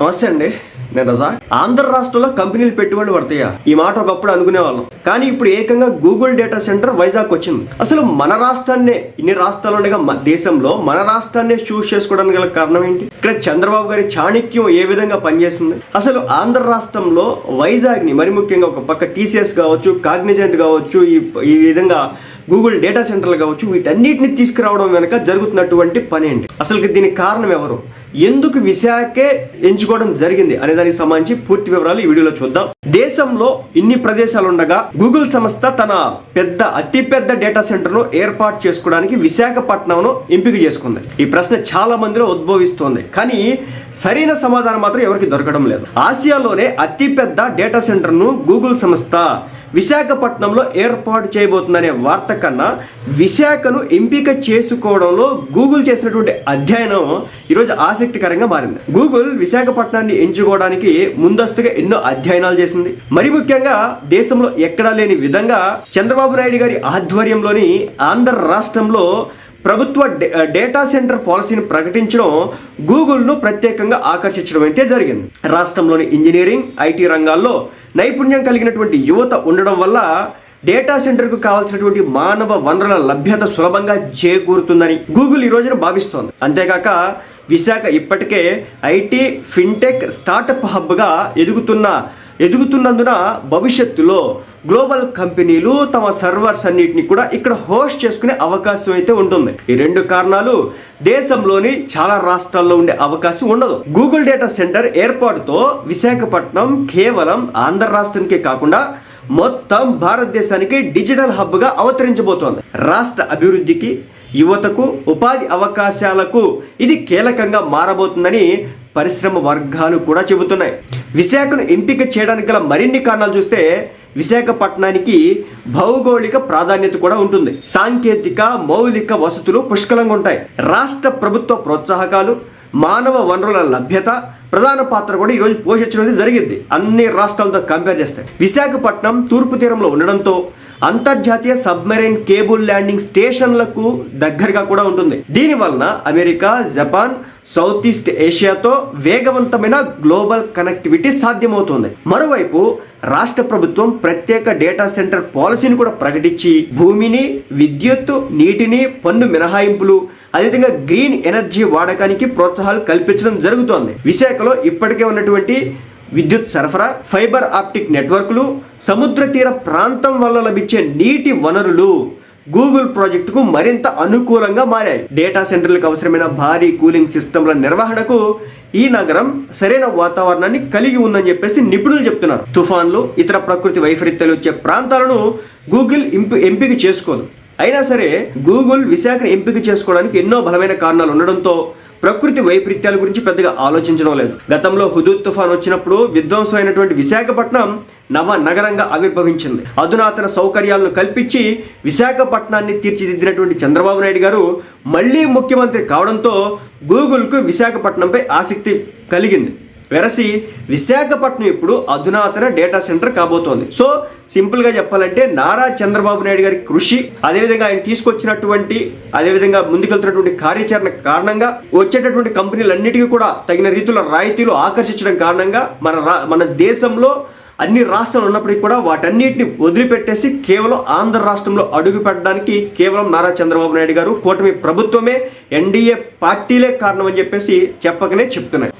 నమస్తే అండి నేను రజా. ఆంధ్ర రాష్ట్రంలో కంపెనీలు పెట్టుబడులు పడతాయా? ఈ మాట ఒకప్పుడు అనుకునే వాళ్ళం కానీ ఇప్పుడు ఏకంగా గూగుల్ డేటా సెంటర్ వైజాగ్ వచ్చింది. అసలు మన రాష్ట్రాన్నే ఇన్ని రాష్ట్రాలు ఉండగా మన దేశంలో మన రాష్ట్రాన్నే చూస్ చేసుకోవడానికి గల కారణం ఏంటి? ఇక్కడ చంద్రబాబు గారి చాణక్యం ఏ విధంగా పనిచేస్తుంది అసలు ఆంధ్ర రాష్ట్రంలో వైజాగ్ని మరి ముఖ్యంగా ఒక పక్క టీసీఎస్ కావచ్చు కాగ్నిజెంట్ కావచ్చు ఈ ఈ విధంగా గూగుల్ డేటా సెంటర్లు కావచ్చు వీటన్నిటిని తీసుకురావడం వెనక జరుగుతున్నటువంటి పని ఏంటి? అసలు దీనికి కారణం ఎవరు? ఎందుకు విశాఖే ఎంచుకోవడం జరిగింది అనే దానికి సంబంధించి పూర్తి వివరాలు ఈ వీడియోలో చూద్దాం. దేశంలో ఇన్ని ప్రదేశాలు ఉండగా గూగుల్ సంస్థ తన పెద్ద అతిపెద్ద డేటా సెంటర్ను ఏర్పాటు చేసుకోవడానికి విశాఖపట్నంను ఎంపిక చేసుకుంది. ఈ ప్రశ్న చాలా మందిలో ఉద్భవిస్తోంది. కానీ సరైన సమాధానం మాత్రం ఎవరికి దొరకడం లేదు. ఆసియాలోనే అతిపెద్ద డేటా సెంటర్ను గూగుల్ సంస్థ విశాఖపట్నంలో ఏర్పాటు చేయబోతుందనే వార్త కన్నా విశాఖను ఎంపిక చేసుకోవడంలో గూగుల్ చేసినటువంటి అధ్యయనం ఈరోజు ఆసక్తికరంగా మారింది. గూగుల్ విశాఖపట్నాన్ని ఎంచుకోవడానికి ముందస్తుగా ఎన్నో అధ్యయనాలు చేసింది. మరి ముఖ్యంగా దేశంలో ఎక్కడా లేని విధంగా చంద్రబాబు నాయుడు గారి ఆధ్వర్యంలోని ఆంధ్ర రాష్ట్రంలో ప్రభుత్వ డే- డేటా సెంటర్ పాలసీని ప్రకటించడం గూగుల్ను ప్రత్యేకంగా ఆకర్షించడం అయితే జరిగింది. రాష్ట్రంలోని ఇంజనీరింగ్ ఐటీ రంగాల్లో నైపుణ్యం కలిగినటువంటి యువత ఉండడం వల్ల డేటా సెంటర్కు కావాల్సినటువంటి మానవ వనరుల లభ్యత సులభంగా చేకూరుతుందని గూగుల్ ఈ రోజున భావిస్తోంది. అంతేకాక విశాఖ ఇప్పటికే ఐటీ ఫిన్టెక్ స్టార్టప్ హబ్గా ఎదుగుతున్న ఎదుగుతున్నందున భవిష్యత్తులో గ్లోబల్ కంపెనీలు తమ సర్వర్స్ అన్నిటిని కూడా ఇక్కడ హోస్ట్ చేసుకునే అవకాశం అయితే ఉంటుంది. ఈ రెండు కారణాలు దేశంలోని చాలా రాష్ట్రాల్లో ఉండే అవకాశం ఉండదు. గూగుల్ డేటా సెంటర్ ఏర్పాటుతో విశాఖపట్నం కేవలం ఆంధ్ర రాష్ట్రానికే కాకుండా మొత్తం భారతదేశానికి డిజిటల్ హబ్గా అవతరించబోతోంది. రాష్ట్ర అభివృద్ధికి యువతకు ఉపాధి అవకాశాలకు ఇది కీలకంగా మారబోతుందని పరిశ్రమ వర్గాలు కూడా చెబుతున్నాయి. విశాఖను ఎంపిక చేయడానికి గల మరిన్ని కారణాలు చూస్తే విశాఖపట్నానికి భౌగోళిక ప్రాధాన్యత కూడా ఉంటుంది. సాంకేతిక మౌలిక వసతులు పుష్కలంగా ఉంటాయి. రాష్ట్ర ప్రభుత్వ ప్రోత్సాహకాలు మానవ వనరుల లభ్యత ప్రధాన పాత్ర కూడా ఈరోజు పోషించడం అనేది జరిగింది. అన్ని రాష్ట్రాలతో కంపేర్ చేస్తే. విశాఖపట్నం తూర్పు తీరంలో ఉండడంతో అంతర్జాతీయ సబ్మెరైన్ కేబుల్ ల్యాండింగ్ స్టేషన్లకు దగ్గరగా కూడా ఉంటుంది. దీని వలన అమెరికా జపాన్ సౌత్ ఈస్ట్ ఏషియాతో వేగవంతమైన గ్లోబల్ కనెక్టివిటీ సాధ్యమవుతుంది. మరోవైపు రాష్ట్ర ప్రభుత్వం ప్రత్యేక డేటా సెంటర్ పాలసీని కూడా ప్రకటించి భూమిని విద్యుత్ నీటిని పన్ను మినహాయింపులు అదేవిధంగా గ్రీన్ ఎనర్జీ వాడకానికి ప్రోత్సాహాలు కల్పించడం జరుగుతోంది. విశాఖ అమెరికాలో ఇప్పటికే ఉన్నటువంటి విద్యుత్ సరఫరా ఫైబర్ ఆప్టిక్ నెట్వర్క్లు సముద్ర తీర ప్రాంతం వల్ల లభించే నీటి వనరులు గూగుల్ ప్రాజెక్టుకు మరింత అనుకూలంగా మారాయి. డేటా సెంటర్లకు అవసరమైన భారీ కూలింగ్ సిస్టమ్ల నిర్వహణకు ఈ నగరం సరైన వాతావరణాన్ని కలిగి ఉందని చెప్పేసి నిపుణులు చెప్తున్నారు. తుఫాన్లు ఇతర ప్రకృతి వైపరీత్యాలు వచ్చే ప్రాంతాలను గూగుల్ ఎంపిక చేసుకోదు. అయినా సరే గూగుల్ విశాఖను ఎంపిక చేసుకోవడానికి ఎన్నో బలమైన కారణాలు ఉండడంతో ప్రకృతి వైపరీత్యాల గురించి పెద్దగా ఆలోచించడం లేదు. గతంలో హుదూద్ తుఫాన్ వచ్చినప్పుడు విధ్వంసమైనటువంటి విశాఖపట్నం నవ నగరంగా ఆవిర్భవించింది. అధునాతన సౌకర్యాలను కల్పించి విశాఖపట్నాన్ని తీర్చిదిద్దినటువంటి చంద్రబాబు నాయుడు గారు మళ్ళీ ముఖ్యమంత్రి కావడంతో గూగుల్కు విశాఖపట్నంపై ఆసక్తి కలిగింది. వెరసి విశాఖపట్నం ఇప్పుడు అధునాతన డేటా సెంటర్ కాబోతోంది. సో సింపుల్గా చెప్పాలంటే నారా చంద్రబాబు నాయుడు గారి కృషి అదేవిధంగా ఆయన తీసుకొచ్చినటువంటి అదేవిధంగా ముందుకెళ్తున్నటువంటి కార్యాచరణ కారణంగా వచ్చేటటువంటి కంపెనీలన్నిటికీ కూడా తగిన రీతిలో రాయితీలు ఆకర్షించడం కారణంగా మన రా మన దేశంలో అన్ని రాష్ట్రాలు ఉన్నప్పటికీ కూడా వాటన్నిటిని వదిలిపెట్టేసి కేవలం ఆంధ్ర రాష్ట్రంలో అడుగు పెట్టడానికి కేవలం నారా చంద్రబాబు నాయుడు గారు కూటమి ప్రభుత్వమే ఎన్డీఏ పార్టీలే కారణం అని చెప్పేసి చెప్పకనే చెప్తున్నాయి.